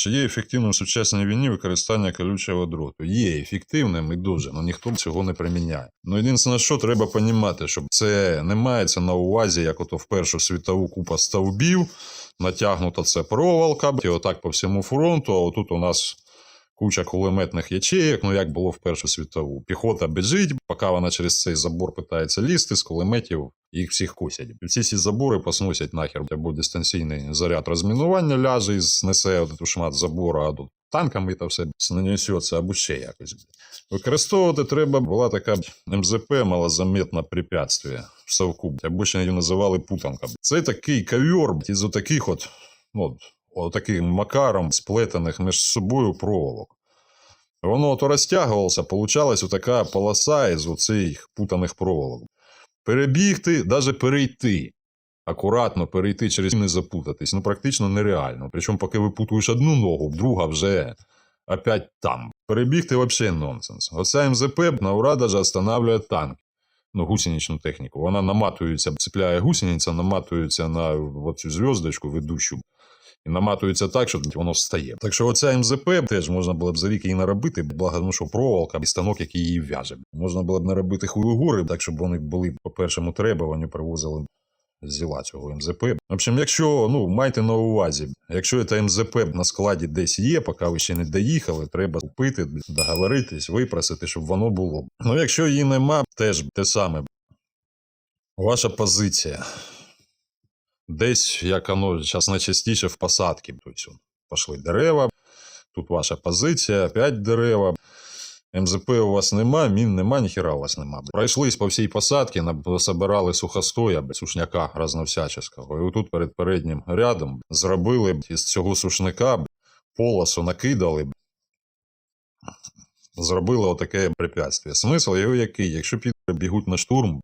Чи є ефективним в сучасній війні використання колючого дроту? Є ефективним і дуже, але ніхто цього не приміняє. Ну єдине, що треба розуміти, щоб це не мається на увазі, як ото в Першу світову купа стовбів, натягнута це проволока, і отак по всьому фронту, а отут у нас куча кулеметних ячеїк, ну як було в Першу світову. Піхота біжить, поки вона через цей забор питається лізти, з кулеметів їх всіх кусять. Всі ці забори посносять нахер, або дистанційний заряд розмінування ляже і знесе от шмат забора, а тут танками та все нанесеться, або ще якось. Використовувати треба була така МЗП малозаметне препятствие в совку, або ще її називали путанка. Це такий ковер із отаких от, ну, от, таким макаром сплетених між собою проволок. Воно то розтягувалося, получалась отака полоса із оцих путаних проволок. Перебігти, навіть перейти. Акуратно перейти через не запутатись. Ну, практично нереально. Причому, поки випутуєш одну ногу, друга вже опять там. Перебігти взагалі нонсенс. Оця МЗП на даже останавливає танк. Ну, гусеничну техніку. Вона наматується, цепляє гусениця, наматується на цю зв'язочку ведущу. І наматується так, що воно встає. Так що оця МЗП теж можна було б за рік її наробити, благо, ну що проволока і станок, який її в'яже. Можна було б наробити хуйгури, так щоб вони були по першому требуванню, привозили зіла цього МЗП. В общем, якщо ну майте на увазі, якщо це МЗП на складі десь є, поки ви ще не доїхали, треба купити, договоритись, випросити, щоб воно було. Ну, якщо її нема, теж те саме. Ваша позиція. Десь, як воно зараз найчастіше в посадці. Тобто, пішли дерева, тут ваша позиція, опять дерева. МЗП у вас нема, мін нема, ніхіра у вас нема. Пройшлись по всій посадці, собирали сухостоя, сушняка разновсяческого. І отут перед переднім рядом зробили із цього сушника полосу накидали, зробили отаке препятствие. Смисл його який? Якщо піде бігуть на штурм,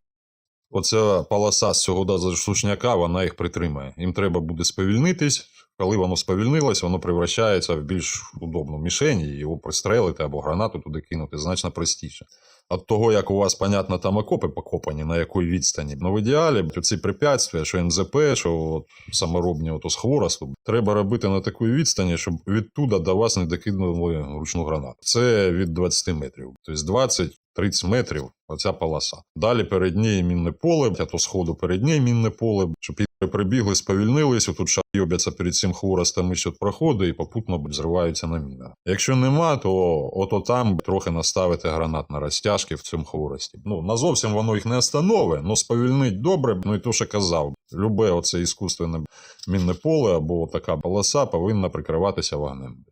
оця полоса з цього даже сушняка, вона їх притримає. Їм треба буде сповільнитись. Коли воно сповільнилось, воно превращається в більш удобну мішень, і його пристрелити або гранату туди кинути значно простіше. От того, як у вас, понятно, там окопи покопані, на якій відстані. Ну, в ідеалі ці препятствия, що МЗП, що от, саморобні ото з хворосту, треба робити на такій відстані, щоб відтуда до вас не докинули ручну гранату. Це від 20 метрів. Тобто 20-30 метрів оця полоса. Далі перед нею мінне поле, то сходу перед нею мінне поле, щоб прибігли, сповільнились, отут шайобяться перед цим хворостом і тут проходить і попутно зриваються на мінах. Якщо нема, то ото там трохи наставити гранат на розтяжки в цьому хворості. Ну, назовсім воно їх не остановить, але сповільнить добре, ну і то, що казав. Любе оце іскусственне мінне поле або така полоса повинна прикриватися вогнем.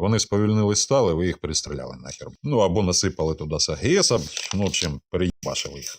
Вони сповільнились стали, ви їх перестріляли нахер. Ну або насипали туди сагеса, ну, в общем, переїбашили їх.